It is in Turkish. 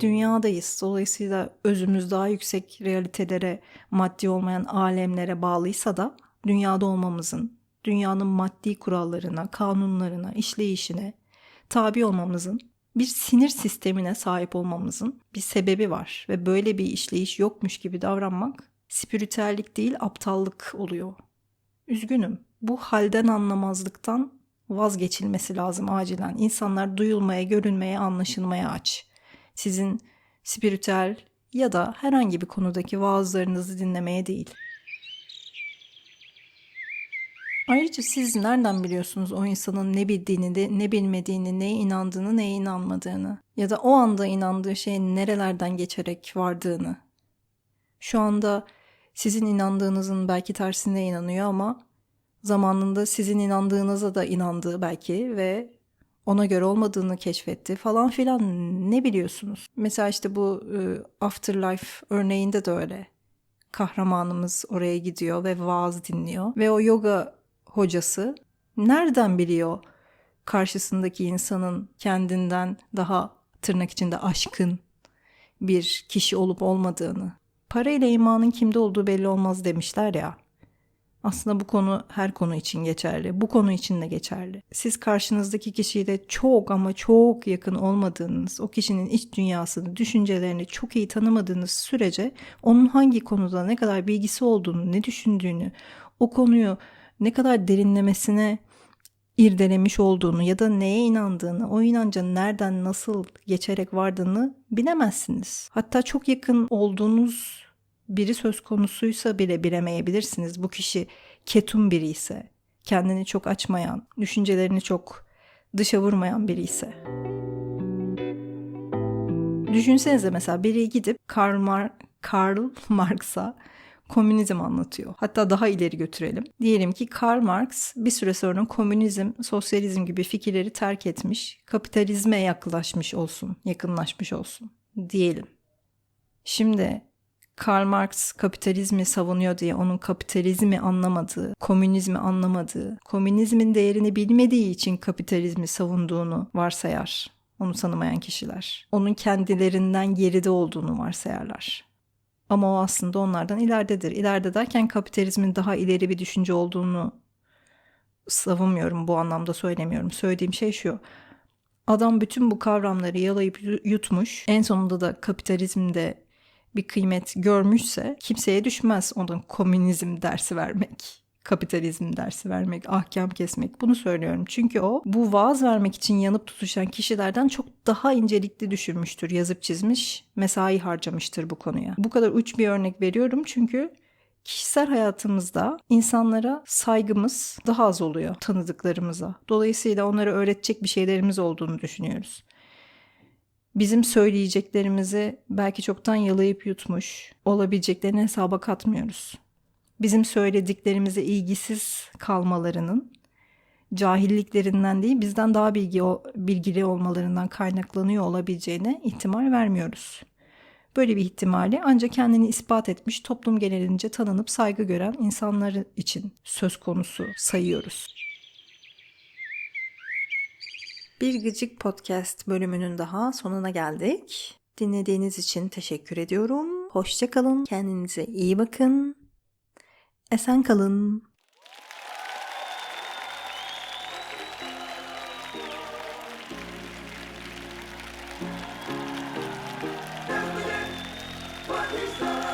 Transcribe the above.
dünyadayız. Dolayısıyla özümüz daha yüksek realitelere, maddi olmayan alemlere bağlıysa da dünyada olmamızın, dünyanın maddi kurallarına, kanunlarına, işleyişine tabi olmamızın, bir sinir sistemine sahip olmamızın bir sebebi var ve böyle bir işleyiş yokmuş gibi davranmak spiritüellik değil aptallık oluyor. Üzgünüm. Bu halden anlamazlıktan vazgeçilmesi lazım acilen. İnsanlar duyulmaya, görünmeye, anlaşılmaya aç. Sizin spiritüel ya da herhangi bir konudaki vaazlarınızı dinlemeye değil. Ayrıca siz nereden biliyorsunuz o insanın ne bildiğini de ne bilmediğini, neye inandığını, neye inanmadığını ya da o anda inandığı şeyin nerelerden geçerek vardığını. Şu anda sizin inandığınızın belki tersine inanıyor ama zamanında sizin inandığınıza da inandığı belki ve ona göre olmadığını keşfetti falan filan ne biliyorsunuz? Mesela işte bu e, Afterlife örneğinde de öyle. Kahramanımız oraya gidiyor ve vaaz dinliyor ve o yoga hocası nereden biliyor karşısındaki insanın kendinden daha tırnak içinde aşkın bir kişi olup olmadığını? Parayla imanın kimde olduğu belli olmaz demişler ya. Aslında bu konu her konu için geçerli. Bu konu için de geçerli. Siz karşınızdaki kişiyle çok ama çok yakın olmadığınız, o kişinin iç dünyasını, düşüncelerini çok iyi tanımadığınız sürece onun hangi konuda ne kadar bilgisi olduğunu, ne düşündüğünü, o konuyu ne kadar derinlemesine irdelemiş olduğunu ya da neye inandığını, o inanca nereden nasıl geçerek vardığını bilemezsiniz. Hatta çok yakın olduğunuz biri söz konusuysa bile bilemeyebilirsiniz. Bu kişi ketum biri ise, kendini çok açmayan, düşüncelerini çok dışa vurmayan biri ise. Düşünsenize mesela biri gidip Karl, Mar Karl Marx'a komünizm anlatıyor. Hatta daha ileri götürelim. Diyelim ki Karl Marx bir süre sonra komünizm, sosyalizm gibi fikirleri terk etmiş, kapitalizme yaklaşmış olsun, yakınlaşmış olsun diyelim. Şimdi Karl Marx kapitalizmi savunuyor diye onun kapitalizmi anlamadığı, komünizmi anlamadığı, komünizmin değerini bilmediği için kapitalizmi savunduğunu varsayar onu tanımayan kişiler. Onun kendilerinden geride olduğunu varsayarlar. Ama o aslında onlardan ileridedir. İleride derken kapitalizmin daha ileri bir düşünce olduğunu savunmuyorum bu anlamda söylemiyorum. Söylediğim şey şu. Adam bütün bu kavramları yalayıp yutmuş. En sonunda da kapitalizmde bir kıymet görmüşse kimseye düşmez onun komünizm dersi vermek kapitalizm dersi vermek, ahkam kesmek bunu söylüyorum. Çünkü o bu vaaz vermek için yanıp tutuşan kişilerden çok daha incelikli düşünmüştür, yazıp çizmiş, mesai harcamıştır bu konuya. Bu kadar uç bir örnek veriyorum çünkü kişisel hayatımızda insanlara saygımız daha az oluyor tanıdıklarımıza. Dolayısıyla onlara öğretecek bir şeylerimiz olduğunu düşünüyoruz. Bizim söyleyeceklerimizi belki çoktan yalayıp yutmuş, olabileceklerini hesaba katmıyoruz bizim söylediklerimize ilgisiz kalmalarının cahilliklerinden değil bizden daha bilgi bilgili olmalarından kaynaklanıyor olabileceğine ihtimal vermiyoruz. Böyle bir ihtimali ancak kendini ispat etmiş toplum genelince tanınıp saygı gören insanlar için söz konusu sayıyoruz. Bir Gıcık Podcast bölümünün daha sonuna geldik. Dinlediğiniz için teşekkür ediyorum. Hoşçakalın, kendinize iyi bakın. Esen kalın. Pakistan!